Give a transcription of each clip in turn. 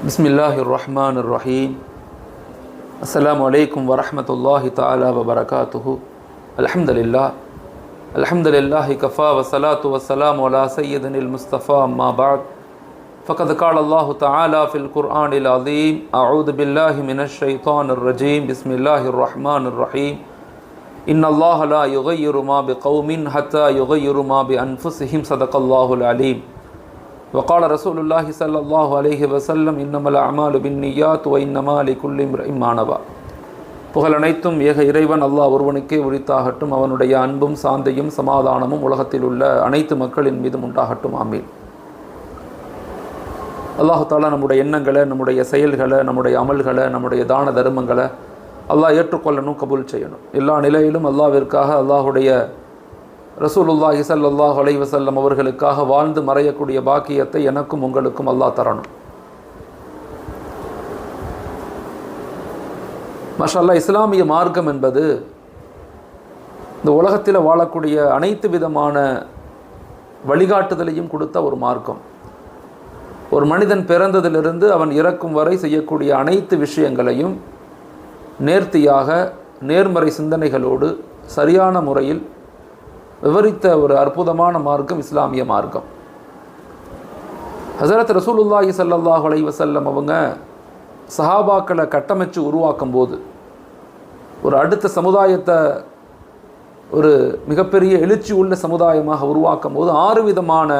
بسم الله الرحمن الرحيم السلام عليكم ورحمة الله تعالى وبركاته الحمد لله الحمد لله كفى والصلاة والسلام على سيدنا المصطفى أما بعد فقد قال الله تعالى في القرآن العظيم أعوذ بالله من الشيطان الرجيم بسم الله الرحمن الرحيم إن الله لا يغير ما بقوم حتى يغيروا ما بأنفسهم صدق الله العليم وقال رسول الله صلى الله عليه وسلم إنما الأعمال بالنيات وإنما لكل امرئ ما نوى புகழ் அனைத்தும் ஏக இறைவன் அல்லாஹ் ஒருவனுக்கே உரித்தாகட்டும் அவனுடைய அன்பும் சாந்தையும் சமாதானமும் உலகத்தில் உள்ள அனைத்து மக்களின் மீதும் உண்டாகட்டும் ஆமீன் அல்லாஹு தாலா நம்முடைய எண்ணங்களை நம்முடைய செயல்களை நம்முடைய அமல்களை நம்முடைய தான தர்மங்களை அல்லாஹ் ஏற்றுக்கொள்ளணும் கபூல் செய்யணும் எல்லா நிலையிலும் அல்லாவிற்காக அல்லாஹுடைய ரசூலுல்லாஹி சல்லாஹ் அலைவசல்லம் அவர்களுக்காக வாழ்ந்து மறையக்கூடிய பாக்கியத்தை எனக்கும் உங்களுக்கும் அல்லாஹ் தரணும். மஷல்லா இஸ்லாமிய மார்க்கம் என்பது இந்த உலகத்தில் வாழக்கூடிய அனைத்து விதமான வழிகாட்டுதலையும் கொடுத்த ஒரு மார்க்கம். ஒரு மனிதன் பிறந்ததிலிருந்து அவன் இறக்கும் வரை செய்யக்கூடிய அனைத்து விஷயங்களையும் நேர்த்தியாக நேர்மறை சிந்தனைகளோடு சரியான முறையில் விவரித்த ஒரு அற்புதமான மார்க்கம் இஸ்லாமிய மார்க்கம். ஹசரத் ரசூலுல்லாஹி சல்லாஹ் அலைஹி வஸல்லம் அவங்க சஹாபாக்களை கட்டமைச்சு உருவாக்கும் போது ஒரு அடுத்த சமுதாயத்தை ஒரு மிகப்பெரிய எழுச்சி உள்ள சமுதாயமாக உருவாக்கும் போது ஆறு விதமான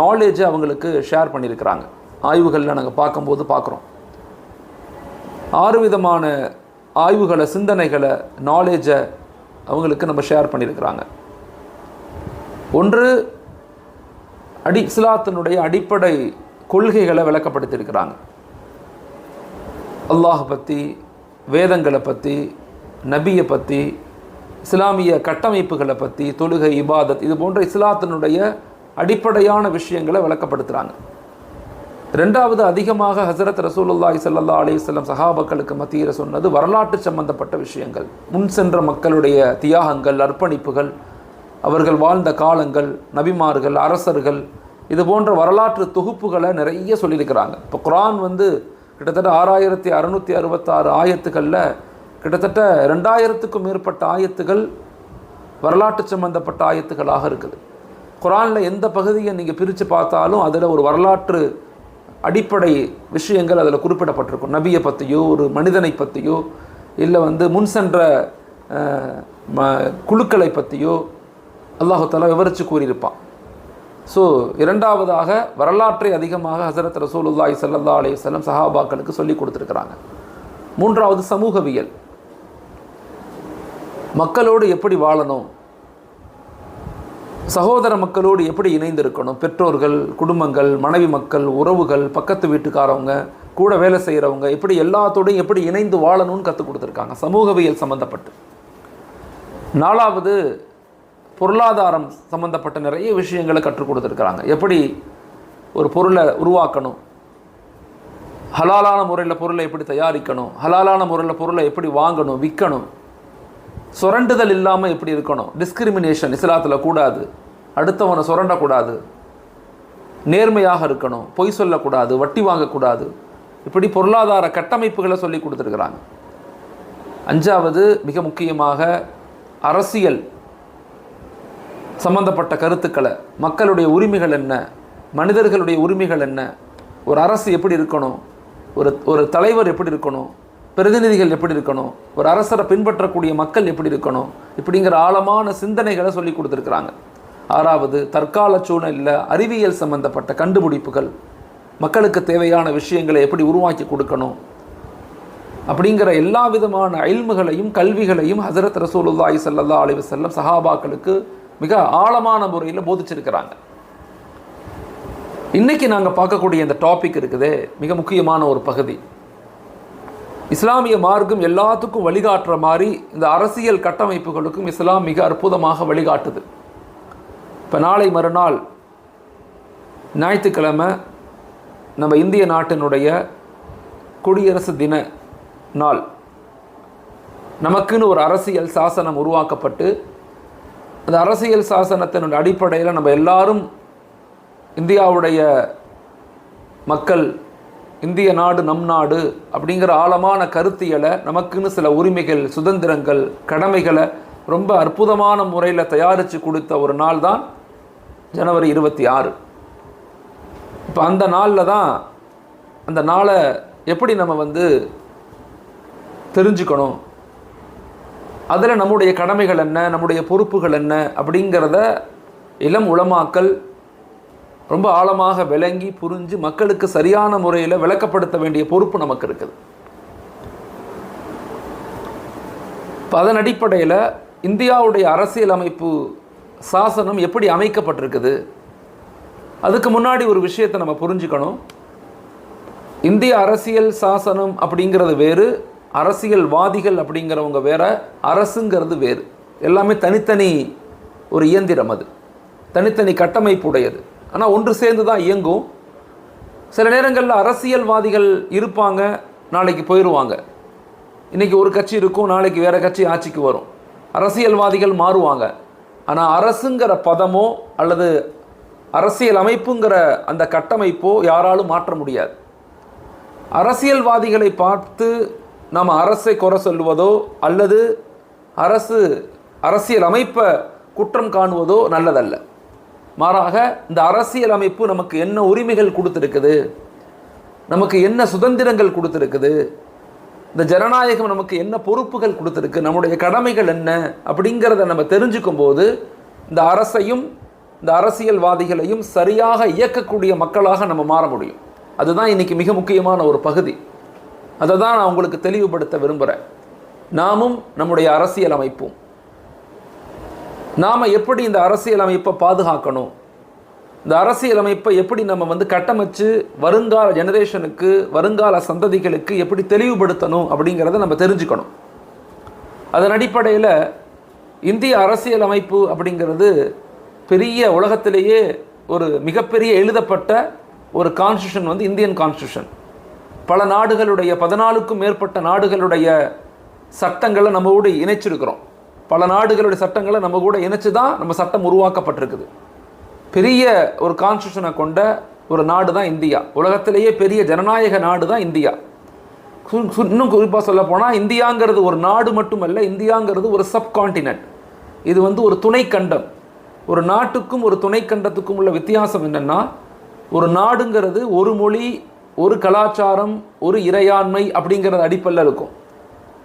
நாலேஜை அவங்களுக்கு ஷேர் பண்ணியிருக்கிறாங்க. ஆய்வுகளில் நாங்கள் பார்க்கும்போது பார்க்குறோம். ஆறு விதமான ஆய்வுகளை சிந்தனைகளை நாலேஜை அவங்களுக்கு நம்ம ஷேர் பண்ணியிருக்கிறாங்க. ஒன்று அடி இஸ்லாத்தினுடைய அடிப்படை கொள்கைகளை விளக்கப்படுத்தியிருக்கிறாங்க. அல்லாஹ் பற்றி வேதங்களை பற்றி நபியை பற்றி இஸ்லாமிய கட்டமைப்புகளை பற்றி தொழுகை இபாதத் இது போன்ற இஸ்லாத்தினுடைய அடிப்படையான விஷயங்களை விளக்கப்படுத்துகிறாங்க ரெண்டாவது அதிகமாக ஹசரத் ரசூலுல்லாஹி சல்லா அலிவல்லம் சகாபக்களுக்கு மத்தியில் சொன்னது வரலாற்று சம்பந்தப்பட்ட விஷயங்கள். முன் சென்ற மக்களுடைய தியாகங்கள் அர்ப்பணிப்புகள் அவர்கள் வாழ்ந்த காலங்கள் நபிமார்கள் அரசர்கள் இது போன்ற வரலாற்று தொகுப்புகளை நிறைய சொல்லியிருக்கிறாங்க. இப்போ குரான் வந்து கிட்டத்தட்ட ஆறாயிரத்தி அறுநூற்றி அறுபத்தாறு ஆயத்துக்களில் கிட்டத்தட்ட ரெண்டாயிரத்துக்கும் மேற்பட்ட ஆயத்துகள் வரலாற்று சம்பந்தப்பட்ட ஆயத்துக்களாக இருக்குது. குரானில் எந்த பகுதியை நீங்கள் பிரித்து பார்த்தாலும் அதில் ஒரு வரலாற்று அடிப்படை விஷயங்கள் அதில் குறிப்பிடப்பட்டிருக்கும். நபியை பற்றியோ ஒரு மனிதனை பற்றியோ இல்லை வந்து முன் சென்ற குழுக்களை பற்றியோ அல்லாஹாலா விவரித்து கூறியிருப்பான். ஸோ இரண்டாவதாக வரலாற்றை அதிகமாக ஹசரத் ரசூலுல்லாய் சல்லா அலி வல்லம் சஹாபாக்களுக்கு சொல்லி கொடுத்துருக்குறாங்க. மூன்றாவது சமூகவியல். மக்களோடு எப்படி வாழணும்? சகோதர மக்களோடு எப்படி இணைந்திருக்கணும்? பெற்றோர்கள் குடும்பங்கள் மனைவி மக்கள் உறவுகள் பக்கத்து வீட்டுக்காரவங்க கூட வேலை செய்கிறவங்க எப்படி எல்லாத்தோடையும் எப்படி இணைந்து வாழணும்னு கற்றுக் கொடுத்துருக்காங்க. சமூகவியல் சம்மந்தப்பட்டு நாலாவது பொருளாதாரம் சம்மந்தப்பட்ட நிறைய விஷயங்களை கற்றுக் கொடுத்துருக்குறாங்க. எப்படி ஒரு பொருளை உருவாக்கணும்? ஹலாலான முறையில் பொருளை எப்படி தயாரிக்கணும்? ஹலாலான முறையில் பொருளை எப்படி வாங்கணும்? விற்கணும்? சுரண்டுதல் இல்லாமல் எப்படி இருக்கணும்? டிஸ்கிரிமினேஷன் இஸ்லாத்தில் கூடாது. அடுத்தவனை சுரண்டக்கூடாது. நேர்மையாக இருக்கணும். பொய் சொல்லக்கூடாது. வட்டி வாங்கக்கூடாது. இப்படி பொருளாதார கட்டமைப்புகளை சொல்லி கொடுத்துருக்குறாங்க. அஞ்சாவது மிக முக்கியமாக அரசியல். சம்பந்தப்பட்ட கருத்துக்களை மக்களுடைய உரிமைகள் என்ன மனிதர்களுடைய உரிமைகள் என்ன ஒரு அரசு எப்படி இருக்கணும் ஒரு ஒரு தலைவர் எப்படி இருக்கணும் பிரதிநிதிகள் எப்படி இருக்கணும் ஒரு அரசரை பின்பற்றக்கூடிய மக்கள் எப்படி இருக்கணும் இப்படிங்கிற ஆழமான சிந்தனைகளை சொல்லி கொடுத்துருக்குறாங்க. ஆறாவது தற்கால சூழ்நிலையில் அறிவியல் சம்பந்தப்பட்ட கண்டுபிடிப்புகள் மக்களுக்கு தேவையான விஷயங்களை எப்படி உருவாக்கி கொடுக்கணும் அப்படிங்கிற எல்லா விதமான அயல்முகளையும் கல்விகளையும் ஹசரத் ரசூலுல்லாஹி சல்லா அலி வல்லம் சஹாபாக்களுக்கு மிக ஆழமான முறையில் போதிச்சிருக்கிறாங்க. இன்னைக்கு நாங்கள் பார்க்கக்கூடிய இந்த டாபிக் இருக்குது மிக முக்கியமான ஒரு பகுதி. இஸ்லாமிய மார்க்கம் எல்லாத்துக்கும் வழிகாட்டுற மாதிரி இந்த அரசியல் கட்டமைப்புகளுக்கும் இஸ்லாம் மிக அற்புதமாக வழிகாட்டுது. இப்போ நாளை மறுநாள் ஞாயிற்றுக்கிழமை நம்ம இந்திய நாட்டினுடைய குடியரசு தின நாள். நமக்குன்னு ஒரு அரசியல் சாசனம் உருவாக்கப்பட்டு அந்த அரசியல் சாசனத்தினுடைய அடிப்படையில் நம்ம எல்லாரும் இந்தியாவுடைய மக்கள் இந்திய நாடு நம் நாடு அப்படிங்கிற ஆழமான கருத்தியலை நமக்குன்னு சில உரிமைகள் சுதந்திரங்கள் கடமைகளை ரொம்ப அற்புதமான முறையில் தயாரித்து கொடுத்த ஒரு நாள் தான் ஜனவரி இருபத்தி ஆறு. இப்போ அந்த நாளில் தான் அந்த நாளை எப்படி நம்ம வந்து தெரிஞ்சுக்கணும்? அதில் நம்முடைய கடமைகள் என்ன நம்முடைய பொறுப்புகள் என்ன அப்படிங்கிறத இளம் உளமாக்கல் ரொம்ப ஆழமாக விளங்கி புரிஞ்சு மக்களுக்கு சரியான முறையில் விளக்கப்படுத்த வேண்டிய பொறுப்பு நமக்கு இருக்குது. இப்போ அதன் அடிப்படையில் இந்தியாவுடைய அரசியல் அமைப்பு சாசனம் எப்படி அமைக்கப்பட்டிருக்குது? அதுக்கு முன்னாடி ஒரு விஷயத்தை நம்ம புரிஞ்சுக்கணும். இந்திய அரசியல் சாசனம் அப்படிங்கிறது வேறு அரசியல்வாதிகள் அப்படிங்கிறவங்க வேற அரசுங்கிறது வேறு. எல்லாமே தனித்தனி ஒரு இயந்திரம் அது. தனித்தனி கட்டமைப்பு உடையது. ஆனால் ஒன்று சேர்ந்து தான் இயங்கும். சில நேரங்களில் அரசியல்வாதிகள் இருப்பாங்க நாளைக்கு போயிடுவாங்க இன்றைக்கி ஒரு கட்சி இருக்கும் நாளைக்கு வேறு கட்சி ஆட்சிக்கு வரும். அரசியல்வாதிகள் மாறுவாங்க. ஆனால் அரசுங்கிற பதமோ அல்லது அரசியல் அமைப்புங்கிற அந்த கட்டமைப்போ யாராலும் மாற்ற முடியாது. அரசியல்வாதிகளை பார்த்து நாம் அரசை குறை சொல்லுவதோ அல்லது அரசு அரசியல் அமைப்பை குற்றம் காணுவதோ நல்லதல்ல. மாறாக இந்த அரசியல் அமைப்பு நமக்கு என்ன உரிமைகள் கொடுத்துருக்குது? நமக்கு என்ன சுதந்திரங்கள் கொடுத்துருக்குது? இந்த ஜனநாயகம் நமக்கு என்ன பொறுப்புகள் கொடுத்துருக்கு? நம்முடைய கடமைகள் என்ன? அப்படிங்கிறத நம்ம தெரிஞ்சுக்கும் போது இந்த அரசையும் இந்த அரசியல்வாதிகளையும் சரியாக இயக்கக்கூடிய மக்களாக நம்ம மாற முடியும். அதுதான் இன்னைக்கு மிக முக்கியமான ஒரு பகுதி. அதை தான் நான் உங்களுக்கு தெளிவுபடுத்த விரும்புகிறேன் நாமும் நம்முடைய அரசியல் அமைப்பும். நாம் எப்படி இந்த அரசியல் அமைப்பை பாதுகாக்கணும்? இந்த அரசியல் அமைப்பை எப்படி நம்ம வந்து கட்டமைச்சு வருங்கால ஜெனரேஷனுக்கு வருங்கால சந்ததிகளுக்கு எப்படி தெளிவுபடுத்தணும் அப்படிங்கிறத நம்ம தெரிஞ்சுக்கணும். அதன் அடிப்படையில் இந்திய அரசியல் அமைப்பு அப்படிங்கிறது பெரிய உலகத்திலேயே ஒரு மிகப்பெரிய எழுதப்பட்ட ஒரு கான்ஸ்டியூஷன் வந்து இந்தியன் கான்ஸ்டியூஷன் பல நாடுகளுடைய பதினாலுக்கும் மேற்பட்ட நாடுகளுடைய சட்டங்களை நம்ம கூட இணைச்சிருக்கிறோம். பல நாடுகளுடைய சட்டங்களை நம்ம கூட இணைச்சு தான் நம்ம சட்டம் உருவாக்கப்பட்டிருக்குது. பெரிய ஒரு கான்ஸ்டியூஷனை கொண்ட ஒரு நாடு தான் இந்தியா. உலகத்திலேயே பெரிய ஜனநாயக நாடு தான் இந்தியா. சு- இன்னும் குறிப்பாக சொல்ல போனால் இந்தியாங்கிறது ஒரு நாடு மட்டுமல்ல இந்தியாங்கிறது ஒரு சப்கான்டினென்ட் இது வந்து ஒரு துணைக்கண்டம். ஒரு நாட்டுக்கும் ஒரு துணைக்கண்டத்துக்கும் உள்ள வித்தியாசம் என்னென்னா ஒரு நாடுங்கிறது ஒரு மொழி ஒரு கலாச்சாரம் ஒரு இறையாண்மை அப்படிங்கிறது அடிப்படையில் இருக்கும்.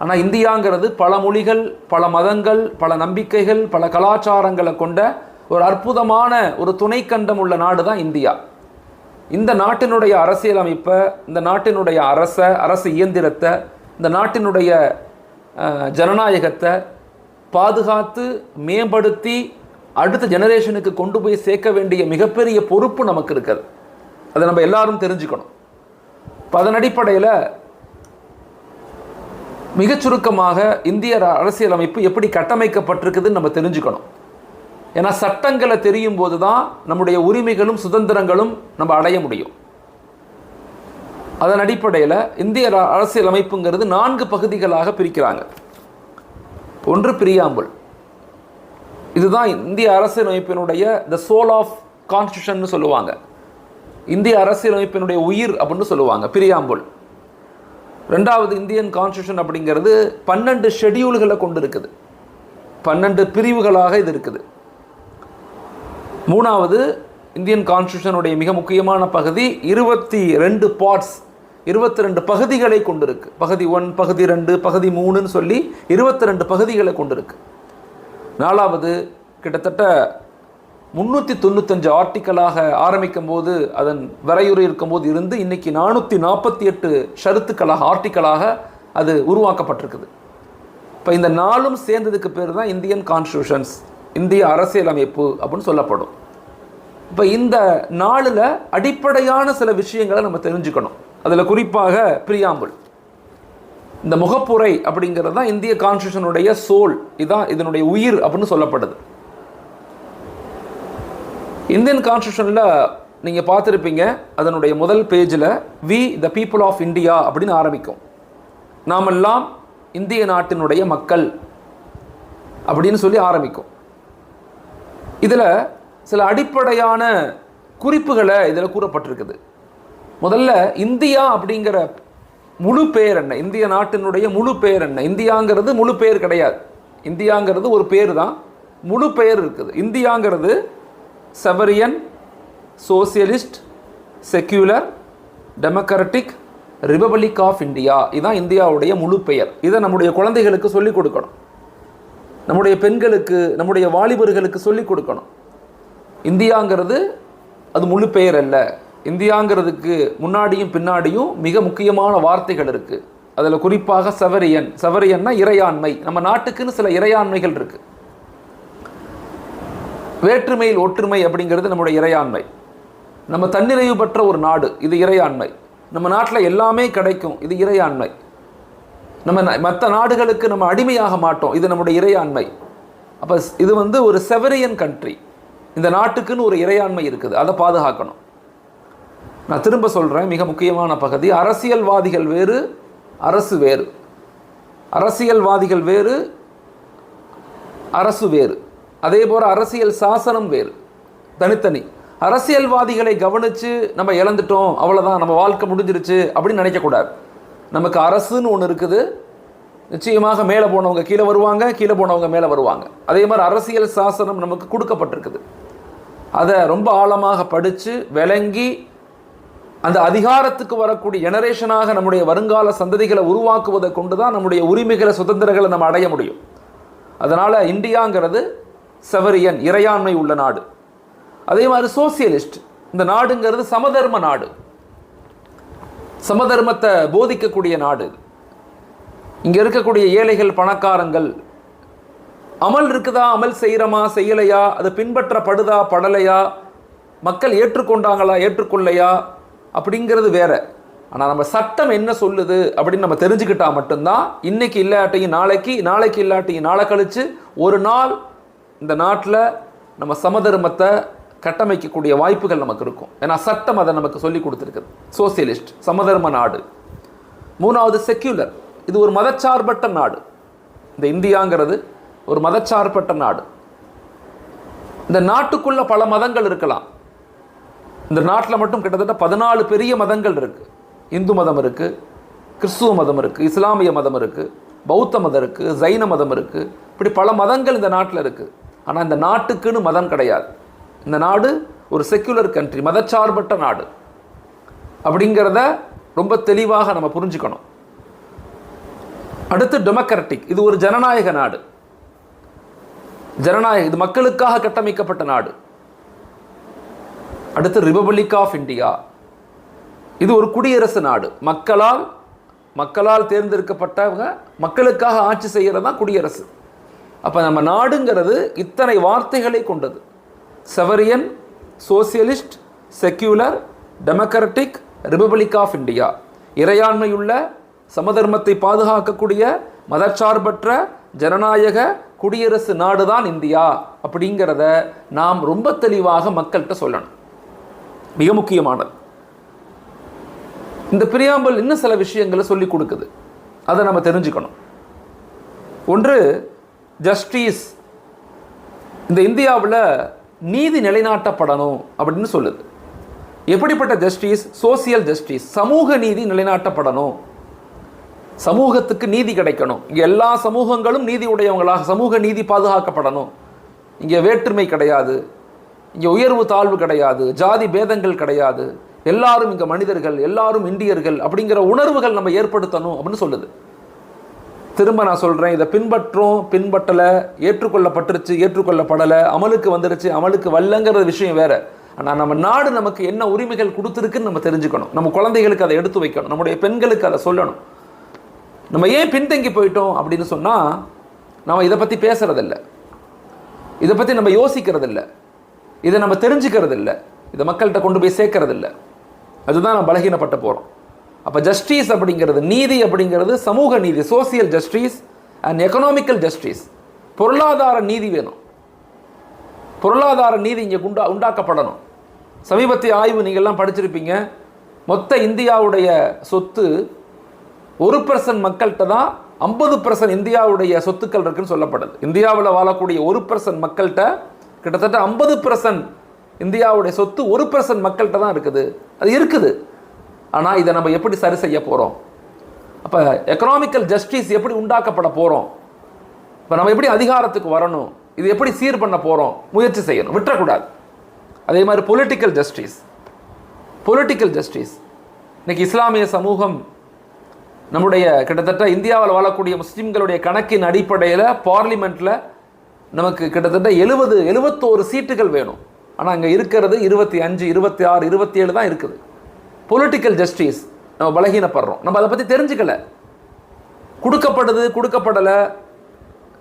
ஆனால் இந்தியாங்கிறது பல மொழிகள் பல மதங்கள் பல நம்பிக்கைகள் பல கலாச்சாரங்களை கொண்ட ஒரு அற்புதமான ஒரு துணைக்கண்டம் உள்ள நாடு தான் இந்தியா. இந்த நாட்டினுடைய அரசியலமைப்பை இந்த நாட்டினுடைய அரச அரசு இயந்திரத்தை இந்த நாட்டினுடைய ஜனநாயகத்தை பாதுகாத்து மேம்படுத்தி அடுத்த ஜெனரேஷனுக்கு கொண்டு போய் சேர்க்க வேண்டிய மிகப்பெரிய பொறுப்பு நமக்கு இருக்குது. அதை நம்ம எல்லாரும் தெரிஞ்சுக்கணும். இப்போ அதன் அடிப்படையில் மிகச் சுருக்கமாக இந்திய அரசியலமைப்பு எப்படி கட்டமைக்கப்பட்டிருக்குதுன்னு நம்ம தெரிஞ்சுக்கணும். ஏன்னா சட்டங்களை தெரியும் போது தான் நம்முடைய உரிமைகளும் சுதந்திரங்களும் நம்ம அடைய முடியும். அதன் அடிப்படையில் இந்திய அரசியலமைப்புங்கிறது நான்கு பகுதிகளாக பிரிக்கிறாங்க. ஒன்று பிரியாம்புல். இதுதான் இந்திய அரசியலமைப்பினுடைய த சோல் ஆஃப் கான்ஸ்டியூஷன் சொல்லுவாங்க. இந்திய அரசியலமைப்பினுடைய உயிர் அப்படின்னு சொல்லுவாங்க பிரியாம்புல். ரெண்டாவது இந்தியன் கான்ஸ்டியூஷன் அப்படிங்கிறது பன்னெண்டு ஷெட்யூல்களை கொண்டு இருக்குது பன்னெண்டு பிரிவுகளாக இது இருக்குது. மூணாவது இந்தியன் கான்ஸ்டியூஷனுடைய மிக முக்கியமான பகுதி இருபத்தி ரெண்டு பார்ட்ஸ் இருபத்தி ரெண்டு பகுதிகளை கொண்டிருக்கு. பகுதி ஒன் பகுதி ரெண்டு பகுதி மூணுன்னு சொல்லி இருபத்தி ரெண்டு பகுதிகளை கொண்டிருக்கு. நாலாவது கிட்டத்தட்ட முந்நூற்றி தொண்ணூத்தஞ்சு ஆர்டிக்கலாக ஆரம்பிக்கும் போது அதன் வரையுறை இருக்கும்போது இருந்து இன்னைக்கு நானூற்றி நாற்பத்தி எட்டு ஷருத்துக்களாக ஆர்டிக்கலாக அது உருவாக்கப்பட்டிருக்குது. இப்போ இந்த நாளும் சேர்ந்ததுக்கு பேர் தான் இந்தியன் கான்ஸ்டியூஷன்ஸ் இந்திய அரசியலமைப்பு அப்படின்னு சொல்லப்படும். இப்போ இந்த நாளில் அடிப்படையான சில விஷயங்களை நம்ம தெரிஞ்சுக்கணும். அதில் குறிப்பாக பிரியாம்பிள் இந்த முகப்புரை அப்படிங்கிறது தான் இந்திய கான்ஸ்டியூஷனுடைய சோல் இதுதான் இதனுடைய உயிர் அப்படின்னு சொல்லப்படுது. இந்தியன் கான்ஸ்டியூஷனில் நீங்கள் பார்த்துருப்பீங்க அதனுடைய முதல் பேஜில் we the people of India அப்படின்னு ஆரம்பிக்கும். நாமெல்லாம் இந்திய நாட்டினுடைய மக்கள் அப்படின்னு சொல்லி ஆரம்பிக்கும். இதில் சில அடிப்படையான குறிப்புகளை இதில் கூறப்பட்டிருக்குது. முதல்ல இந்தியா அப்படிங்கிற முழு பேர் என்ன? இந்திய நாட்டினுடைய முழு பேர் என்ன? இந்தியாங்கிறது முழு பேர் கிடையாது. இந்தியாங்கிறது ஒரு பேர் தான். முழு பெயர் இருக்குது. இந்தியாங்கிறது sovereign socialist secular democratic republic of India இதுதான் இந்தியாவுடைய முழு பெயர். இதை நம்முடைய குழந்தைகளுக்கு சொல்லிக் கொடுக்கணும். நம்முடைய பெண்களுக்கு நம்முடைய வாலிபர்களுக்கு சொல்லிக் கொடுக்கணும். இந்தியாங்கிறது அது முழு பெயர் அல்ல. இந்தியாங்கிறதுக்கு முன்னாடியும் பின்னாடியும் மிக முக்கியமான வார்த்தைகள் இருக்குது அதில் குறிப்பாக சவரியன் சவரியன்னா இறையாண்மை. நம்ம நாட்டுக்குன்னு சில இறையாண்மைகள் இருக்குது வேற்றுமையில் ஒற்றுமை அப்படிங்கிறது நம்முடைய இறையாண்மை. நம்ம தன்னிறைவு பெற்ற ஒரு நாடு இது இறையாண்மை. நம்ம நாட்டில் எல்லாமே கிடைக்கும் இது இறையாண்மை. நம்ம மற்ற நாடுகளுக்கு நம்ம அடிமையாக மாட்டோம் இது நம்முடைய இறையாண்மை. அப்போ இது வந்து ஒரு செவரியன் கண்ட்ரி இந்த நாட்டுக்குன்னு ஒரு இறையாண்மை இருக்குது அதை பாதுகாக்கணும். நான் திரும்ப சொல்கிறேன் மிக முக்கியமான பகுதி அரசியல்வாதிகள் வேறு அரசு வேறு. அரசியல்வாதிகள் வேறு அரசு வேறு. அதே போல் அரசியல் சாசனம் வேறு தனித்தனி. அரசியல்வாதிகளை கவனித்து நம்ம இழந்துட்டோம் அவ்வளோதான் நம்ம வாழ்க்கை முடிஞ்சிருச்சு அப்படின்னு நினைக்கக்கூடாது. நமக்கு அரசுன்னு ஒன்று இருக்குது. நிச்சயமாக மேலே போனவங்க கீழே வருவாங்க கீழே போனவங்க மேலே வருவாங்க. அதே மாதிரி அரசியல் சாசனம் நமக்கு கொடுக்கப்பட்டிருக்குது. அதை ரொம்ப ஆழமாக படித்து விளங்கி அந்த அதிகாரத்துக்கு வரக்கூடிய ஜெனரேஷனாக நம்முடைய வருங்கால சந்ததிகளை உருவாக்குவதை கொண்டு தான் நம்முடைய உரிமைகளை சுதந்திரங்களை நம்ம அடைய முடியும். அதனால் இந்தியாங்கிறது செவரியன் இறையாண்மை உள்ள நாடு. அதே மாதிரி சோசியலிஸ்ட் இந்த நாடுங்கிறது சமதர்ம நாடு. சமதர்மத்தை போதிக்கக்கூடிய நாடு. இங்கே இருக்கக்கூடிய ஏழைகள் பணக்காரங்கள் அமல் இருக்குதா அமல் செய்கிறோமா செய்யலையா அது பின்பற்றப்படுதா படலையா மக்கள் ஏற்றுக்கொண்டாங்களா ஏற்றுக்கொள்ளையா அப்படிங்கிறது வேற. ஆனால் நம்ம சட்டம் என்ன சொல்லுது அப்படின்னு நம்ம தெரிஞ்சுக்கிட்டா மட்டும்தான் இன்னைக்கு இல்லாட்டையும் நாளைக்கு நாளைக்கு இல்லாட்டையும் நாளை கழிச்சு ஒரு நாள் இந்த நாட்டில் நம்ம சமதர்மத்தை கட்டமைக்கக்கூடிய வாய்ப்புகள் நமக்கு இருக்கும். ஏன்னா சட்டம் அதை நமக்கு சொல்லி கொடுத்துருக்குது. சோசியலிஸ்ட் சமதர்ம நாடு. மூணாவது செக்யூலர் இது ஒரு மதச்சார்பற்ற நாடு. இந்த இந்தியாங்கிறது ஒரு மதச்சார்பற்ற நாடு. இந்த நாட்டுக்குள்ளே பல மதங்கள் இருக்கலாம். இந்த நாட்டில் மட்டும் கிட்டத்தட்ட பதினாலு பெரிய மதங்கள் இருக்குது இந்து மதம் இருக்குது கிறிஸ்துவ மதம் இருக்குது இஸ்லாமிய மதம் இருக்குது பௌத்த மதம் இருக்குது ஜைன மதம் இருக்குது இப்படி பல மதங்கள் இந்த நாட்டில் இருக்குது ஆனால் இந்த நாட்டுக்குன்னு மதம் கிடையாது. இந்த நாடு ஒரு செக்குலர் கண்ட்ரி மதச்சார்பற்ற நாடு. அப்படிங்கிறத ரொம்ப தெளிவாக நம்ம புரிஞ்சுக்கணும். அடுத்து டெமோக்ராட்டிக் இது ஒரு ஜனநாயக நாடு. ஜனநாயக இது மக்களுக்காக கட்டமைக்கப்பட்ட நாடு. அடுத்து ரிபப்ளிக் ஆஃப் இந்தியா இது ஒரு குடியரசு நாடு. மக்களால் மக்களால் தேர்ந்தெடுக்கப்பட்டவங்க மக்களுக்காக ஆட்சி செய்கிறது தான் குடியரசு. அப்போ நம்ம நாடுங்கிறது இத்தனை வார்த்தைகளை கொண்டது. Sovereign socialist secular democratic republic of India இறையாண்மையுள்ள சமதர்மத்தை பாதுகாக்கக்கூடிய மதச்சார்பற்ற ஜனநாயக குடியரசு நாடுதான் இந்தியா. அப்படிங்கிறத நாம் ரொம்ப தெளிவாக மக்கள்கிட்ட சொல்லணும். மிக முக்கியமானது. இந்த பிரியாம்பல் இன்னும் சில விஷயங்களை சொல்லி கொடுக்குது. அதை நம்ம தெரிஞ்சுக்கணும். ஒன்று ஜஸ்டிஸ் இந்த இந்தியாவில் நீதி நிலைநாட்டப்படணும் அப்படின்னு சொல்லுது. எப்படிப்பட்ட ஜஸ்டிஸ் சோசியல் ஜஸ்டிஸ் சமூக நீதி நிலைநாட்டப்படணும். சமூகத்துக்கு நீதி கிடைக்கணும். இங்கே எல்லா சமூகங்களும் நீதி உடையவங்களாக சமூக நீதி பாதுகாக்கப்படணும். இங்கே வேற்றுமை கிடையாது. இங்கே உயர்வு தாழ்வு கிடையாது. ஜாதி பேதங்கள் கிடையாது. எல்லாரும் இங்கே மனிதர்கள் எல்லாரும் இந்தியர்கள் அப்படிங்கிற உணர்வுகள் நம்ம ஏற்படுத்தணும் அப்படின்னு சொல்லுது. திரும்ப நான் சொல்கிறேன் இதை பின்பற்றும் பின்பற்றலை ஏற்றுக்கொள்ளப்பட்டுருச்சு ஏற்றுக்கொள்ளப்படலை அமலுக்கு வந்துருச்சு அமலுக்கு வரலங்கிற விஷயம் வேறு. ஆனால் நம்ம நாடு நமக்கு என்ன உரிமைகள் கொடுத்துருக்குன்னு நம்ம தெரிஞ்சுக்கணும். நம்ம குழந்தைகளுக்கு அதை எடுத்து வைக்கணும். நம்முடைய பெண்களுக்கு அதை சொல்லணும். நம்ம ஏன் பின்தங்கி போயிட்டோம் அப்படின்னு சொன்னால் நம்ம இதை பற்றி பேசுறதில்ல. இதை பற்றி நம்ம யோசிக்கிறதில்ல. இதை நம்ம தெரிஞ்சுக்கிறதில்ல. இதை மக்கள்கிட்ட கொண்டு போய் சேர்க்கறதில்ல. அதுதான் நம்ம பலகீனப்பட்ட போகிறோம் அப்போ ஜஸ்டிஸ் அப்படிங்கிறது நீதி அப்படிங்கிறது சமூக நீதி social justice and economical justice பொருளாதார நீதி வேணும். பொருளாதார நீதி இங்கே உண்டா உண்டாக்கப்படணும். சமீபத்திய ஆய்வு நீங்கள்லாம் படிச்சிருப்பீங்க. மொத்த இந்தியாவுடைய சொத்து ஒரு பர்சன்ட் மக்கள்கிட்ட தான் ஐம்பது பர்சன்ட் இந்தியாவுடைய சொத்துக்கள் இருக்குன்னு சொல்லப்படுது. இந்தியாவில் வாழக்கூடிய ஒரு பர்சன்ட் மக்கள்கிட்ட கிட்டத்தட்ட ஐம்பது பர்சன்ட் இந்தியாவுடைய சொத்து ஒரு பர்சன்ட் மக்கள்கிட்ட தான் இருக்குது. அது இருக்குது. ஆனால் இதை நம்ம எப்படி சரி செய்ய போகிறோம் அப்போ எக்கனாமிக்கல் ஜஸ்டிஸ் எப்படி உண்டாக்கப்பட போகிறோம் இப்போ நம்ம எப்படி அதிகாரத்துக்கு வரணும்? இது எப்படி சீர் பண்ண போகிறோம் முயற்சி செய்யணும். விட்டுறக்கூடாது. அதே மாதிரி பொலிட்டிக்கல் ஜஸ்டிஸ் பொலிட்டிக்கல் ஜஸ்டிஸ் இன்றைக்கி இஸ்லாமிய சமூகம் நம்முடைய கிட்டத்தட்ட இந்தியாவில் வாழக்கூடிய முஸ்லீம்களுடைய கணக்கின் அடிப்படையில் பார்லிமெண்ட்டில் நமக்கு கிட்டத்தட்ட எழுபது எழுபத்தோரு சீட்டுகள் வேணும். ஆனால் அங்கே இருக்கிறது இருபத்தி அஞ்சு இருபத்தி ஆறு இருபத்தி ஏழு தான் இருக்குது. பொலிட்டிக்கல் ஜஸ்டிஸ் நம்ம பலகீனப்படுறோம். நம்ம அதை பற்றி தெரிஞ்சுக்கல. கொடுக்கப்படுது கொடுக்கப்படலை.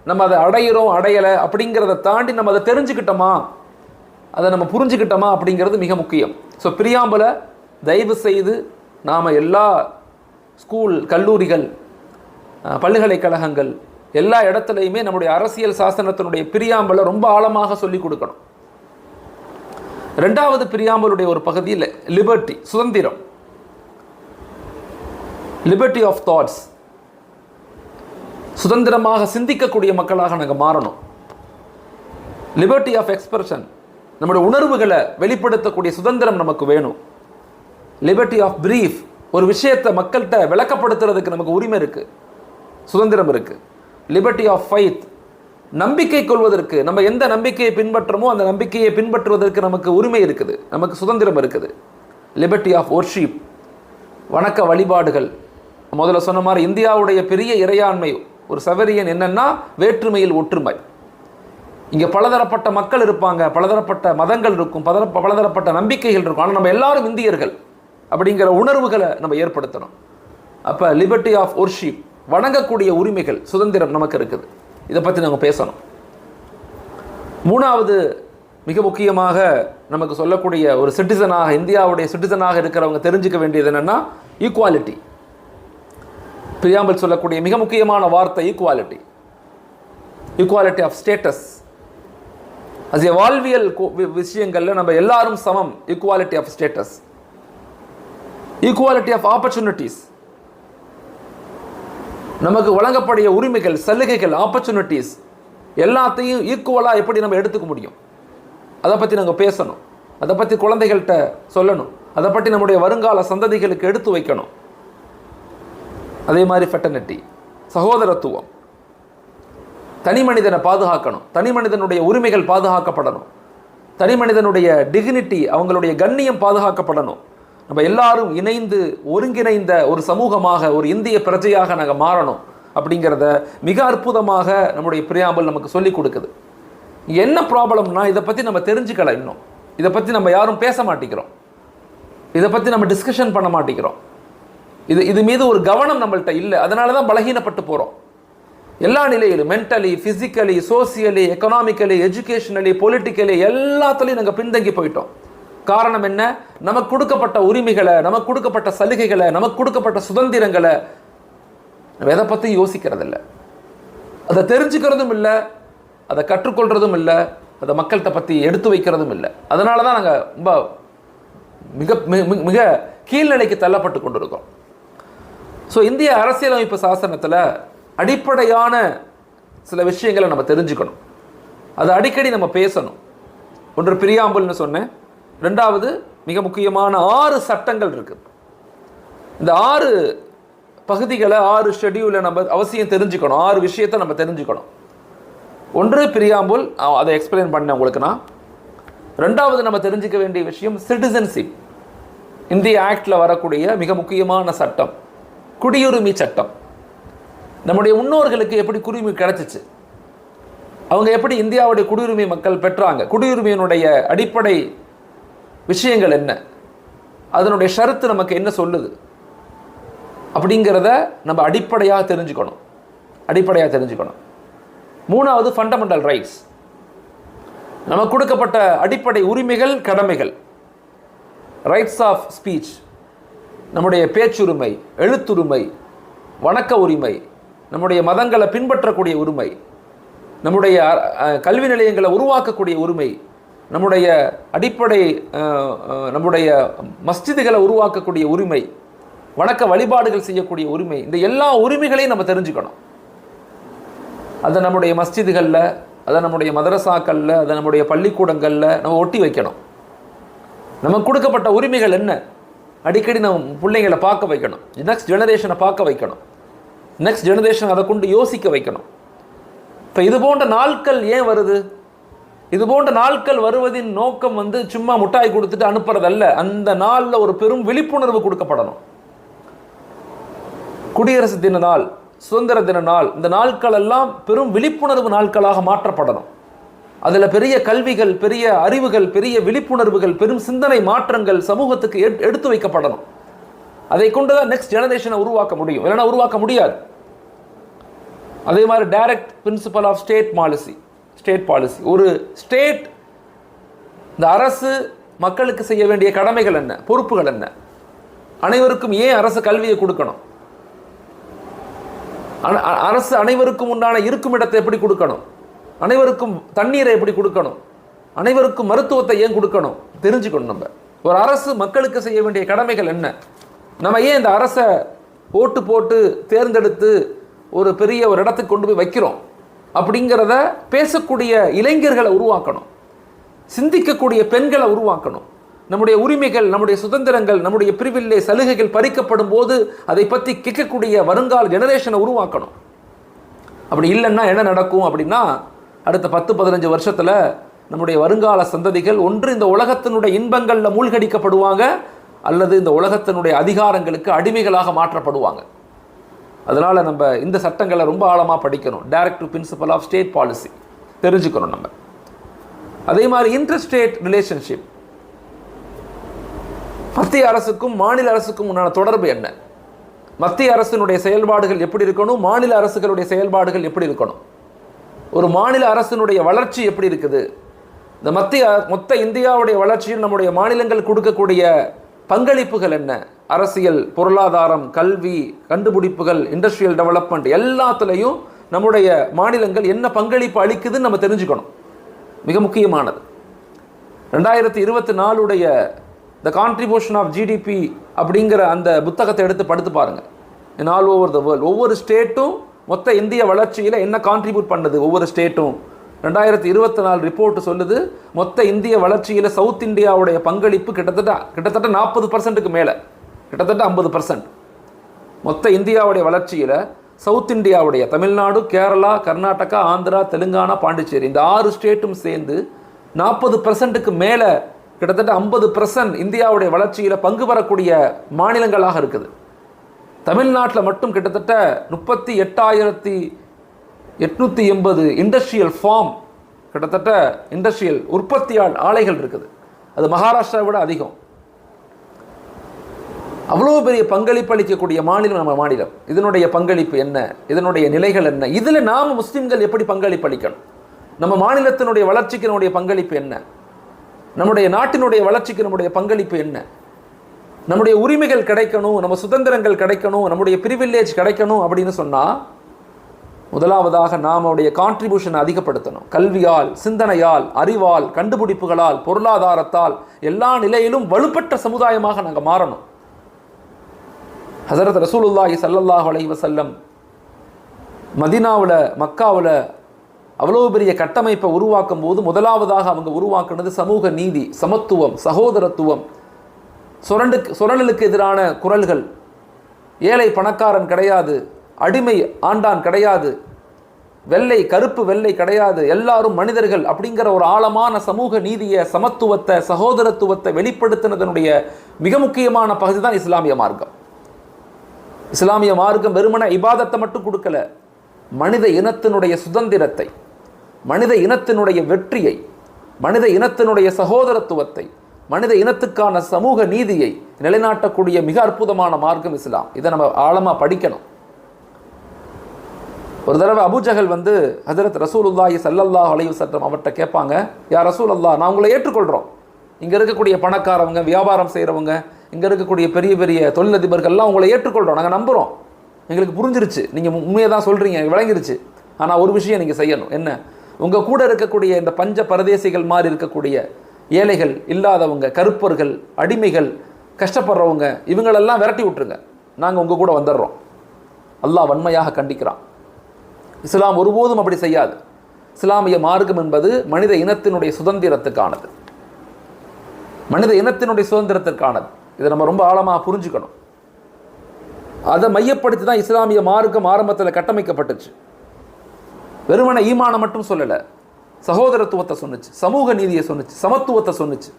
நம்ம அதை அடையிறோம் அடையலை அப்படிங்கிறத தாண்டி நம்ம அதை தெரிஞ்சுக்கிட்டோமா? அதை நம்ம புரிஞ்சுக்கிட்டோமா அப்படிங்கிறது மிக முக்கியம். ஸோ பிரியாம்பலை தயவு செய்து நாம் எல்லா ஸ்கூல் கல்லூரிகள் பல்கலைக்கழகங்கள் எல்லா இடத்துலையுமே நம்முடைய அரசியல் சாசனத்தினுடைய பிரியாம்பலை ரொம்ப ஆழமாக சொல்லிக் கொடுக்கணும். ரெண்டாவது பிரியாம்பலுடைய ஒரு பகுதியில் லிபர்ட்டி சுதந்திரம். லிபர்ட்டி ஆஃப் தாட்ஸ் சுதந்திரமாக சிந்திக்கக்கூடிய மக்களாக நாங்கள் மாறணும். லிபர்ட்டி ஆஃப் எக்ஸ்பிரஷன் நம்முடைய உணர்வுகளை வெளிப்படுத்தக்கூடிய சுதந்திரம் நமக்கு வேணும். லிபர்ட்டி ஆஃப் பிரீஃப் ஒரு விஷயத்தை மக்கள்கிட்ட விளக்கப்படுத்துறதுக்கு நமக்கு உரிமை இருக்குது சுதந்திரம் இருக்குது லிபர்ட்டி ஆஃப் ஃபைத் நம்பிக்கை கொள்வதற்கு நம்ம எந்த நம்பிக்கையை பின்பற்றமோ அந்த நம்பிக்கையை பின்பற்றுவதற்கு நமக்கு உரிமை இருக்குது. நமக்கு சுதந்திரம் இருக்குது. லிபர்ட்டி ஆஃப் ஒர்ஷிப் வணக்க வழிபாடுகள். முதல்ல சொன்ன மாதிரி இந்தியாவுடைய பெரிய இறையாண்மை ஒரு சவரியன் என்னன்னா வேற்றுமையில் ஒற்றுமை. இங்கே பலதரப்பட்ட மக்கள் இருப்பாங்க பலதரப்பட்ட மதங்கள் இருக்கும் பலதர பலதரப்பட்ட நம்பிக்கைகள் இருக்கும். ஆனால் நம்ம எல்லாரும் இந்தியர்கள் அப்படிங்கிற உணர்வுகளை நம்ம ஏற்படுத்தணும். அப்போ லிபர்ட்டி ஆஃப் ஒர்ஷிப் வணங்கக்கூடிய உரிமைகள் சுதந்திரம் நமக்கு இருக்குது. இதை பற்றி நாங்கள் பேசணும். மூணாவது மிக முக்கியமாக நமக்கு சொல்லக்கூடிய ஒரு சிட்டிசனாக இந்தியாவுடைய சிட்டிசனாக இருக்கிறவங்க தெரிஞ்சுக்க வேண்டியது என்னென்னா ஈக்குவாலிட்டி பிரியாம்பல் சொல்லக்கூடிய மிக முக்கியமான வார்த்தை ஈக்குவாலிட்டி ஈக்குவாலிட்டி ஆஃப் ஸ்டேட்டஸ் அது வாழ்வியல் விஷயங்களில் வி- நம்ம எல்லாரும் சமம். Equality of status equality of opportunities நமக்கு வழங்கப்படைய உரிமைகள் சலுகைகள் ஆப்பர்ச்சுனிட்டிஸ் எல்லாத்தையும் ஈக்குவலாக எப்படி நம்ம எடுத்துக்க முடியும்? அதை பற்றி நாங்கள் பேசணும். அதை பற்றி குழந்தைகள்கிட்ட சொல்லணும். அதை பற்றி நம்முடைய வருங்கால சந்ததிகளுக்கு எடுத்து வைக்கணும். அதே மாதிரி ஃபெட்டர்னிட்டி சகோதரத்துவம். தனி மனிதனை பாதுகாக்கணும். தனி மனிதனுடைய உரிமைகள் பாதுகாக்கப்படணும். தனி மனிதனுடைய டிக்னிட்டி அவங்களுடைய கண்ணியம் பாதுகாக்கப்படணும். நம்ம எல்லாரும் இணைந்து ஒருங்கிணைந்த ஒரு சமூகமாக ஒரு இந்திய பிரஜையாக நாங்கள் மாறணும் அப்படிங்கிறத மிக அற்புதமாக நம்முடைய பிரியாம்பல் நமக்கு சொல்லி கொடுக்குது. என்ன ப்ராப்ளம்னா இதை பற்றி நம்ம தெரிஞ்சுக்கல இன்னும். இதை பற்றி நம்ம யாரும் பேச மாட்டேங்கிறோம். இதை பற்றி நம்ம டிஸ்கஷன் பண்ண மாட்டேங்கிறோம். இது இது மீது ஒரு கவனம் நம்மள்கிட்ட இல்லை. அதனால தான் பலகீனப்பட்டு போகிறோம் எல்லா நிலையிலும் mentally physically socially economically educationally politically எல்லாத்துலேயும் நாங்கள் பின்தங்கி போயிட்டோம். காரணம் என்ன? நமக்கு கொடுக்கப்பட்ட உரிமைகளை நமக்கு கொடுக்கப்பட்ட சலுகைகளை நமக்கு கொடுக்கப்பட்ட சுதந்திரங்களை நம்ம எதை பற்றி யோசிக்கிறதில்ல. அதை தெரிஞ்சுக்கிறதும் இல்லை அதை கற்றுக்கொள்றதும் இல்லை அதை மக்கள்கிட்ட பற்றி எடுத்து வைக்கிறதும் இல்லை. அதனால தான் நாங்கள் ரொம்ப மிக மிக- மிக- மிக கீழ்நிலைக்கு தள்ளப்பட்டு கொண்டிருக்கோம். ஸோ இந்திய அரசியலமைப்பு சாசனத்தில் அடிப்படையான சில விஷயங்களை நம்ம தெரிஞ்சுக்கணும். அதை அடிக்கடி நம்ம பேசணும். ஒன்று பிரியாம்புல்னு சொன்னேன். ரெண்டாவது மிக முக்கியமான ஆறு சட்டங்கள் இருக்குது இந்த ஆறு பகுதிகளை ஆறு ஷெடியூலை நம்ம அவசியம் தெரிஞ்சுக்கணும். ஆறு விஷயத்தை நம்ம தெரிஞ்சுக்கணும். ஒன்று பிரியாம்புல் அதை எக்ஸ்பிளைன் பண்ணேன் உங்களுக்கு நான் ரெண்டாவது நம்ம தெரிஞ்சுக்க வேண்டிய விஷயம் சிட்டிசன்ஷிப் இந்திய ஆக்டில் வரக்கூடிய மிக முக்கியமான சட்டம் குடியுரிமை சட்டம். நம்முடைய முன்னோர்களுக்கு எப்படி குடியுரிமை கிடைச்சிச்சு? அவங்க எப்படி இந்தியாவுடைய குடியுரிமை மக்கள் பெற்றாங்க? குடியுரிமையினுடைய அடிப்படை விஷயங்கள் என்ன? அதனுடைய ஷரத்து நமக்கு என்ன சொல்லுது? அப்படிங்கிறத நம்ம அடிப்படையாக தெரிஞ்சுக்கணும். அடிப்படையாக தெரிஞ்சுக்கணும். மூணாவது ஃபண்டமெண்டல் ரைட்ஸ் நமக்கு கொடுக்கப்பட்ட அடிப்படை உரிமைகள் கடமைகள். ரைட்ஸ் ஆஃப் ஸ்பீச் நம்முடைய பேச்சுரிமை எழுத்துரிமை வணக்க உரிமை. நம்முடைய மதங்களை பின்பற்றக்கூடிய உரிமை. நம்முடைய கல்வி நிலையங்களை உருவாக்கக்கூடிய உரிமை. நம்முடைய அடிப்படை நம்முடைய மஸ்ஜிதுகளை உருவாக்கக்கூடிய உரிமை வணக்க வழிபாடுகள் செய்யக்கூடிய உரிமை இந்த எல்லா உரிமைகளையும் நம்ம தெரிஞ்சுக்கணும். அதை நம்முடைய மஸ்ஜிதுகளில் அதை நம்முடைய மதரசாக்களில் அதை நம்முடைய பள்ளிக்கூடங்களில் நம்ம ஒட்டி வைக்கணும். நமக்கு கொடுக்கப்பட்ட உரிமைகள் என்ன? அடிக்கடி நம்ம பிள்ளைங்களை பார்க்க வைக்கணும். நெக்ஸ்ட் ஜெனரேஷனை பார்க்க வைக்கணும். நெக்ஸ்ட் ஜெனரேஷன் அதை கொண்டு யோசிக்க வைக்கணும். இப்போ இது போன்ற நாட்கள் ஏன் வருது? இது போன்ற நாட்கள் வருவதின் நோக்கம் வந்து சும்மா முட்டாய் கொடுத்துட்டு அனுப்புறதல்ல. அந்த நாளில் ஒரு பெரும் விழிப்புணர்வு கொடுக்கப்படணும். குடியரசு தின நாள் சுதந்திர தின நாள் இந்த நாட்கள் எல்லாம் பெரும் விழிப்புணர்வு நாட்களாக மாற்றப்படணும். அதில் பெரிய கல்விகள் பெரிய அறிவுகள் பெரிய விழிப்புணர்வுகள் பெரும் சிந்தனை மாற்றங்கள் சமூகத்துக்கு எட்- எடுத்து வைக்கப்படணும். அதை கொண்டு தான் நெக்ஸ்ட் ஜெனரேஷனை உருவாக்க முடியும். இல்லைன்னா உருவாக்க முடியாது. அதே மாதிரி direct principle of state policy state policy ஒரு ஸ்டேட் இந்த அரசு மக்களுக்கு செய்ய வேண்டிய கடமைகள் என்ன? பொறுப்புகள் என்ன? அனைவருக்கும் ஏன் அரசு கல்வியை கொடுக்கணும்? அ- அரசு அனைவருக்கும் உண்டான இருக்கும் இடத்தை எப்படி கொடுக்கணும்? அனைவருக்கும் தண்ணீரை எப்படி கொடுக்கணும்? அனைவருக்கும் மருத்துவத்தை ஏன் கொடுக்கணும்? தெரிஞ்சுக்கணும் நம்ம. ஒரு அரசு மக்களுக்கு செய்ய வேண்டிய கடமைகள் என்ன? நம்ம ஏன் இந்த அரசை ஓட்டு போட்டு தேர்ந்தெடுத்து ஒரு பெரிய ஒரு இடத்துக்கு கொண்டு போய் வைக்கிறோம்? அப்படிங்கிறத பேசக்கூடிய இளைஞர்களை உருவாக்கணும். சிந்திக்கக்கூடிய பெண்களை உருவாக்கணும். நம்முடைய உரிமைகள் நம்முடைய சுதந்திரங்கள் நம்முடைய பிரிவில்லை சலுகைகள் பறிக்கப்படும் போது அதை பற்றி கேட்கக்கூடிய வருங்கால ஜெனரேஷனை உருவாக்கணும். அப்படி இல்லைன்னா என்ன நடக்கும் அப்படின்னா அடுத்த பத்து பதினஞ்சு வருஷத்தில் நம்முடைய வருங்கால சந்ததிகள் ஒன்று இந்த உலகத்தினுடைய இன்பங்களில் மூழ்கடிக்கப்படுவாங்க அல்லது இந்த உலகத்தினுடைய அதிகாரங்களுக்கு அடிமைகளாக மாற்றப்படுவாங்க. அதனால் நம்ம இந்த சட்டங்களை ரொம்ப ஆழமாக படிக்கணும். Directive principle of state policy தெரிஞ்சுக்கணும் நம்ம. அதே மாதிரி இன்டர்ஸ்டேட் ரிலேஷன்ஷிப் மத்திய அரசுக்கும் மாநில அரசுக்கும் உண்டான தொடர்பு என்ன? மத்திய அரசினுடைய செயல்பாடுகள் எப்படி இருக்கணும்? மாநில அரசுகளுடைய செயல்பாடுகள் எப்படி இருக்கணும்? ஒரு மாநில அரசினுடைய வளர்ச்சி எப்படி இருக்குது? இந்த மத்திய மொத்த இந்தியாவுடைய வளர்ச்சியில் நம்முடைய மாநிலங்கள் கொடுக்கக்கூடிய பங்களிப்புகள் என்ன? அரசியல் பொருளாதாரம் கல்வி கண்டுபிடிப்புகள் இண்டஸ்ட்ரியல் டெவலப்மெண்ட் எல்லாத்துலேயும் நம்முடைய மாநிலங்கள் என்ன பங்களிப்பு அளிக்குதுன்னு நம்ம தெரிஞ்சுக்கணும். மிக முக்கியமானது. ரெண்டாயிரத்தி இருபத்தி நாலுடைய த கான்ட்ரிபியூஷன் ஆஃப் ஜிடிபி அப்படிங்கிற அந்த புத்தகத்தை எடுத்து படுத்து பாருங்கள் in all over the world ஒவ்வொரு ஸ்டேட்டும் மொத்த இந்திய வளர்ச்சியில் என்ன கான்ட்ரிபியூட் பண்ணுது ஒவ்வொரு ஸ்டேட்டும் ரெண்டாயிரத்தி இருபத்தி நாலு ரிப்போர்ட் சொல்லுது மொத்த இந்திய வளர்ச்சியில் சவுத் இந்தியாவுடைய பங்களிப்பு கிட்டத்தட்ட கிட்டத்தட்ட நாற்பது பர்சன்ட்டுக்கு மேலே. கிட்டத்தட்ட ஐம்பது பர்சன்ட் மொத்த இந்தியாவுடைய வளர்ச்சியில் சவுத் இந்தியாவுடைய தமிழ்நாடு கேரளா கர்நாடகா ஆந்திரா தெலுங்கானா பாண்டிச்சேரி இந்த ஆறு ஸ்டேட்டும் சேர்ந்து நாற்பது பர்சன்ட்டுக்கு மேலே கிட்டத்தட்ட ஐம்பது பர்சன்ட் இந்தியாவுடைய வளர்ச்சியில் பங்கு பெறக்கூடிய மாநிலங்களாக இருக்குது. தமிழ்நாட்டில் மட்டும் கிட்டத்தட்ட முப்பத்தி எட்டாயிரத்தி எட்நூற்றி எண்பது இண்டஸ்ட்ரியல் ஃபார்ம் கிட்டத்தட்ட இண்டஸ்ட்ரியல் உற்பத்தியால் ஆலைகள் இருக்குது. அது மகாராஷ்டிராவை விட அதிகம். அவ்வளோ பெரிய பங்களிப்பு அளிக்கக்கூடிய மாநிலம் நம்ம மாநிலம். இதனுடைய பங்களிப்பு என்ன? இதனுடைய நிலைகள் என்ன? இதில் நாம் முஸ்லீம்கள் எப்படி பங்களிப்பு அளிக்கணும் நம்ம மாநிலத்தினுடைய வளர்ச்சிக்கு நம்முடைய பங்களிப்பு என்ன? நம்முடைய நாட்டினுடைய வளர்ச்சிக்கு நம்முடைய பங்களிப்பு என்ன? நம்முடைய உரிமைகள் கிடைக்கணும் நம்ம சுதந்திரங்கள் கிடைக்கணும் நம்முடைய பிரிவில்லேஜ் கிடைக்கணும் அப்படின்னு சொன்னால் முதலாவதாக நாம் அவருடைய கான்ட்ரிபியூஷனை அதிகப்படுத்தணும். கல்வியால் சிந்தனையால் அறிவால் கண்டுபிடிப்புகளால் பொருளாதாரத்தால் எல்லா நிலையிலும் வலுப்பெற்ற சமுதாயமாக நாங்கள் மாறணும். ஹசரத் ரசூலுல்லாஹி சல்லல்லாஹ் அலைஹி வசல்லம் மதினாவில் மக்காவில் அவ்வளோ பெரிய கட்டமைப்பை உருவாக்கும் போது முதலாவதாக அவங்க உருவாக்குனது சமூக நீதி சமத்துவம் சகோதரத்துவம் சுரண்டுக்கு சுரண்டலுக்கு எதிரான குரல்கள். ஏழை பணக்காரன் கிடையாது அடிமை ஆண்டான் கிடையாது வெள்ளை கருப்பு வெள்ளை கிடையாது எல்லாரும் மனிதர்கள் அப்படிங்கிற ஒரு ஆழமான சமூக நீதியை சமத்துவத்தை சகோதரத்துவத்தை வெளிப்படுத்தினதனுடைய மிக முக்கியமான பகுதி தான் இஸ்லாமிய மார்க்கம். இஸ்லாமிய மார்க்கம் வெறுமன இபாதத்தை மட்டும் கொடுக்கல. மனித இனத்தினுடைய சுதந்திரத்தை மனித இனத்தினுடைய வெற்றியை மனித இனத்தினுடைய சகோதரத்துவத்தை மனித இனத்துக்கான சமூக நீதியை நிலைநாட்டக்கூடிய மிக அற்புதமான மார்க்கம் இஸ்லாம். இதை நம்ம ஆழமாக படிக்கணும். ஒரு தடவை அபுஜகல் வந்து ஹசரத் ரசூல் உல்லாஹி சல்லல்லாஹ் அலைவு சட்டம் அவர்கிட்ட கேட்பாங்க யார் ரசூல் அல்லாஹ் நான் உங்களை ஏற்றுக்கொள்கிறோம் இங்கே இருக்கக்கூடிய பணக்காரவங்க வியாபாரம் செய்கிறவங்க இங்கே இருக்கக்கூடிய பெரிய பெரிய தொழிலதிபர்கள்லாம் உங்களை ஏற்றுக்கொள்கிறோம் நாங்கள் நம்புகிறோம் எங்களுக்கு புரிஞ்சிருச்சு. நீங்கள் உண்மையை தான் சொல்கிறீங்க விளங்கிருச்சு. ஆனால் ஒரு விஷயம் நீங்கள் செய்யணும். என்ன? உங்கள் கூட இருக்கக்கூடிய இந்த பஞ்ச பரதேசிகள் மாதிரி இருக்கக்கூடிய ஏழைகள் இல்லாதவங்க கருப்பர்கள் அடிமைகள் கஷ்டப்படுறவங்க இவங்களெல்லாம் விரட்டி விட்டுருங்க. நாங்கள் உங்கள் கூட வந்துடுறோம். அல்லாஹ் வன்மையாக கண்டிக்கிறான். இஸ்லாம் ஒருபோதும் அப்படி செய்யாது. இஸ்லாமிய மார்க்கம் என்பது மனித இனத்தினுடைய சுதந்திரத்துக்கானது. மனித இனத்தினுடைய சுதந்திரத்திற்கானது. இதை நம்ம ரொம்ப ஆழமாக புரிஞ்சுக்கணும். அதை மையப்படுத்தி தான் இஸ்லாமிய மார்க்கம் ஆரம்பத்தில் கட்டமைக்கப்பட்டுச்சு. வெறுமன ஈமானம் மட்டும் சொல்லலை. சகோதரத்துவத்தை சொன்னுச்சு சமூக நீதியை சொன்னுச்சு சமத்துவத்தை சொன்னுச்சு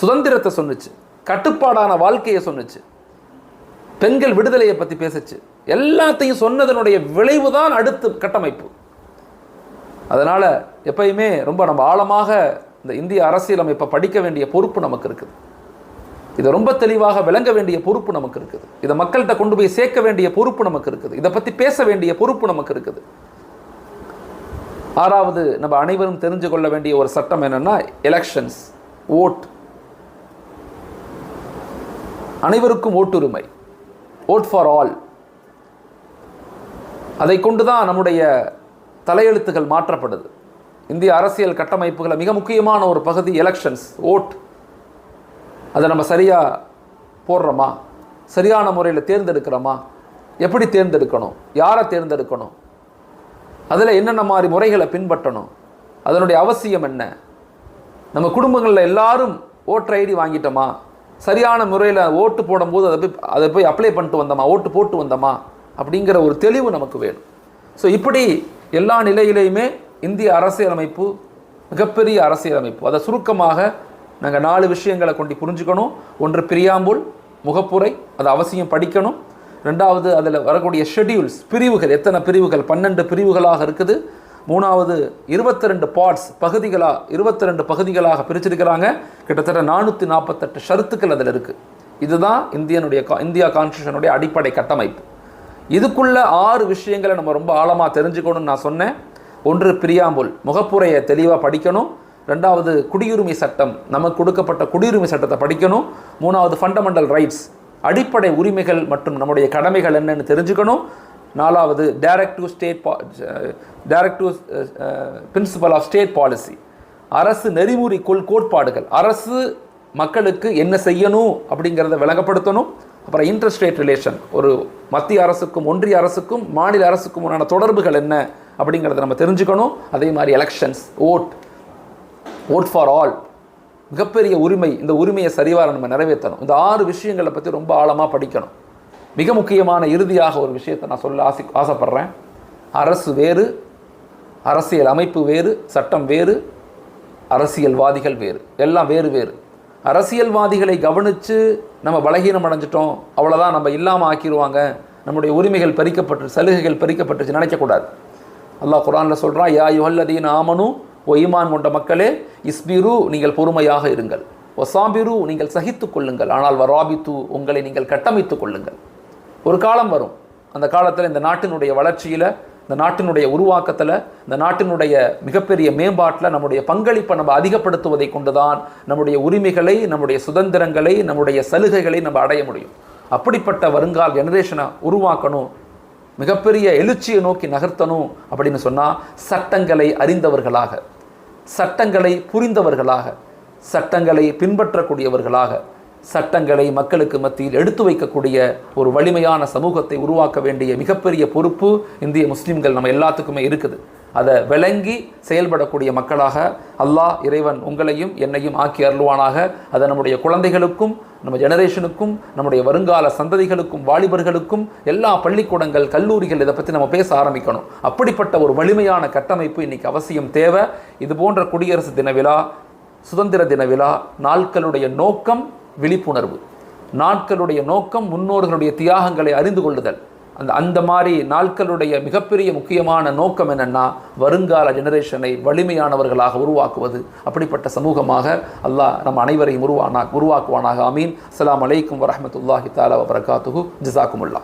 சுதந்திரத்தை சொன்னுச்சு கட்டுப்பாடான வாழ்க்கையை சொன்னுச்சு பெண்கள் விடுதலையை பற்றி பேசுச்சு. எல்லாத்தையும் சொன்னதனுடைய விளைவு தான் அடுத்து கட்டமைப்பு. அதனால் எப்பயுமே ரொம்ப நம்ம ஆழமாக இந்த இந்திய அரசியலமைப்பை படிக்க வேண்டிய பொறுப்பு நமக்கு இருக்குது. இதை ரொம்ப தெளிவாக விளங்க வேண்டிய பொறுப்பு நமக்கு இருக்குது. இதை மக்கள்கிட்ட கொண்டு போய் சேர்க்க வேண்டிய பொறுப்பு நமக்கு இருக்குது. இதை பற்றி பேச வேண்டிய பொறுப்பு நமக்கு இருக்குது. ஆறாவது நம்ம அனைவரும் தெரிஞ்சு கொள்ள வேண்டிய ஒரு சட்டம் என்னன்னா எலெக்ஷன்ஸ் ஓட் அனைவருக்கும் ஓட்டுரிமை. ஓட் ஃபார் ஆல் அதை கொண்டு தான் நம்முடைய தலையெழுத்துகள் மாற்றப்படுது. இந்திய அரசியல் கட்டமைப்புகளை மிக முக்கியமான ஒரு பகுதி எலெக்ஷன்ஸ் ஓட் அதை நம்ம சரியாக போடுறோமா? சரியான முறையில் தேர்ந்தெடுக்கிறோமா? எப்படி தேர்ந்தெடுக்கணும்? யாரை தேர்ந்தெடுக்கணும்? அதில் என்னென்ன மாதிரி முறைகளை பின்பற்றணும்? அதனுடைய அவசியம் என்ன? நம்ம குடும்பங்களில் எல்லாரும் ஓட்டர் ஐடி வாங்கிட்டோமா? சரியான முறையில் ஓட்டு போடும்போது அதை போய் அதை போய் அப்ளை பண்ணிட்டு வந்தோமா? ஓட்டு போட்டு வந்தோமா? அப்படிங்கிற ஒரு தெளிவு நமக்கு வேணும். ஸோ இப்படி எல்லா நிலையிலையுமே இந்திய அரசியலமைப்பு மிகப்பெரிய அரசியலமைப்பு. அதை சுருக்கமாக நாங்கள் நாலு விஷயங்களை கொண்டு புரிஞ்சுக்கணும். ஒன்று பிரியாம்புல் முகப்புரை அதை அவசியம் படிக்கணும். ரெண்டாவது அதில் வரக்கூடிய ஷெட்யூல்ஸ் பிரிவுகள் எத்தனை பிரிவுகள்? பன்னெண்டு பிரிவுகளாக இருக்குது. மூணாவது இருபத்தி ரெண்டு பார்ட்ஸ் பகுதிகளாக இருபத்தி ரெண்டு பகுதிகளாக பிரிச்சிருக்கிறாங்க. கிட்டத்தட்ட நானூற்றி நாற்பத்தெட்டு ஷருத்துக்கள் அதில் இருக்குது இதுதான் இந்தியனுடைய கா- இந்தியா கான்ஸ்டியூஷனுடைய அடிப்படை கட்டமைப்பு. இதுக்குள்ள ஆறு விஷயங்களை நம்ம ரொம்ப ஆழமாக தெரிஞ்சுக்கணும்னு நான் சொன்னேன். ஒன்று பிரியாம்புல் முகப்புரையை தெளிவாக படிக்கணும். ரெண்டாவது குடியுரிமை சட்டம் நமக்கு கொடுக்கப்பட்ட குடியுரிமை சட்டத்தை படிக்கணும். மூணாவது ஃபண்டமெண்டல் ரைட்ஸ் அடிப்படை உரிமைகள் மற்றும் நம்முடைய கடமைகள் என்னன்னு தெரிஞ்சுக்கணும். நாலாவது டைரக்ட் டு ஸ்டேட் பா direct to principle of state policy அரசு நெறிமுறை கோட்பாடுகள் அரசு மக்களுக்கு என்ன செய்யணும் அப்படிங்கிறத விளங்கப்படுத்தணும் அப்புறம் இன்ட்ரெஸ்ட் ரேட் ரிலேஷன் ஒரு மத்திய அரசுக்கும் ஒன்றிய அரசுக்கும் மாநில அரசுக்கும் உண்டான தொடர்புகள் என்ன அப்படிங்கிறத நம்ம தெரிஞ்சுக்கணும். அதே மாதிரி elections vote vote for all மிகப்பெரிய உரிமை இந்த உரிமையை சரிவார நம்ம நிறைவேற்றணும். இந்த ஆறு விஷயங்களை பற்றி ரொம்ப ஆழமாக படிக்கணும். மிக முக்கியமான இறுதியாக ஒரு விஷயத்தை நான் சொல்ல ஆசை ஆசைப்பட்றேன். அரசு வேறு அரசியல் அமைப்பு வேறு சட்டம் வேறு அரசியல்வாதிகள் வேறு. எல்லாம் வேறு வேறு. அரசியல்வாதிகளை கவனித்து நம்ம பலகீனம் அடைஞ்சிட்டோம் அவ்வளோதான் நம்ம இல்லாமல் ஆக்கிடுவாங்க நம்முடைய உரிமைகள் பறிக்கப்பட்டு சலுகைகள் பறிக்கப்பட்டுச்சு நினைக்கக்கூடாது. அல்லாஹ் குரானில் சொல்கிறான் யா யுஹல்லதீன் ஆமனு ஓ ஈமான் கொண்ட மக்களே இஸ்பிரு நீங்கள் பொறுமையாக இருங்கள். ஒசாபிரு நீங்கள் சகித்து கொள்ளுங்கள். ஆனால் வராபித்து உங்களை நீங்கள் கட்டமைத்து கொள்ளுங்கள். ஒரு காலம் வரும். அந்த காலத்தில் இந்த நாட்டினுடைய வளர்ச்சியில் இந்த நாட்டினுடைய உருவாக்கத்தில் இந்த நாட்டினுடைய மிகப்பெரிய மேம்பாட்டில் நம்முடைய பங்களிப்பை நம்ம அதிகப்படுத்துவதை கொண்டுதான் நம்முடைய உரிமைகளை நம்முடைய சுதந்திரங்களை நம்முடைய சலுகைகளை நம்ம அடைய முடியும். அப்படிப்பட்ட வருங்கால ஜெனரேஷனை உருவாக்கணும் மிகப்பெரிய எழுச்சியை நோக்கி நகர்த்தணும் அப்படின்னு சொன்னால் சட்டங்களை அறிந்தவர்களாக சட்டங்களை புரிந்தவர்களாக சட்டங்களை பின்பற்றக்கூடியவர்களாக சட்டங்களை மக்களுக்கு மத்தியில் எடுத்து வைக்கக்கூடிய ஒரு வலிமையான சமூகத்தை உருவாக்க வேண்டிய மிகப்பெரிய பொறுப்பு இந்திய முஸ்லீம்கள் நம்ம எல்லாத்துக்குமே இருக்குது. அதை விளங்கி செயல்படக்கூடிய மக்களாக அல்லாஹ் இறைவன் உங்களையும் என்னையும் ஆக்கி அருள்வானாக. அதை நம்முடைய குழந்தைகளுக்கும் நம்ம ஜெனரேஷனுக்கும் நம்முடைய வருங்கால சந்ததிகளுக்கும் வாலிபர்களுக்கும் எல்லா பள்ளிக்கூடங்கள் கல்லூரிகள் இதை பற்றி நம்ம பேச ஆரம்பிக்கணும். அப்படிப்பட்ட ஒரு வலிமையான கட்டமைப்பு இன்னைக்கு அவசியம் தேவை. இது போன்ற குடியரசு தின விழா சுதந்திர தின விழா நாட்களுடைய நோக்கம் விழிப்புணர்வு. நாட்களுடைய நோக்கம் முன்னோர்களுடைய தியாகங்களை அறிந்து கொள்ளுதல். அந்த அந்த மாதிரி நாட்களுடைய மிகப்பெரிய முக்கியமான நோக்கம் என்னென்னா வருங்கால ஜெனரேஷனை வலிமையானவர்களாக உருவாக்குவது. அப்படிப்பட்ட சமூகமாக அல்லாஹ் நம் அனைவரையும் உருவானா உருவாக்குவானாக. அமீன் அஸ்லாம் அலைக்கும் வரமத்துல்லாஹி தாலா வபரகாத்துஹு. ஜிசாக்குமுல்லா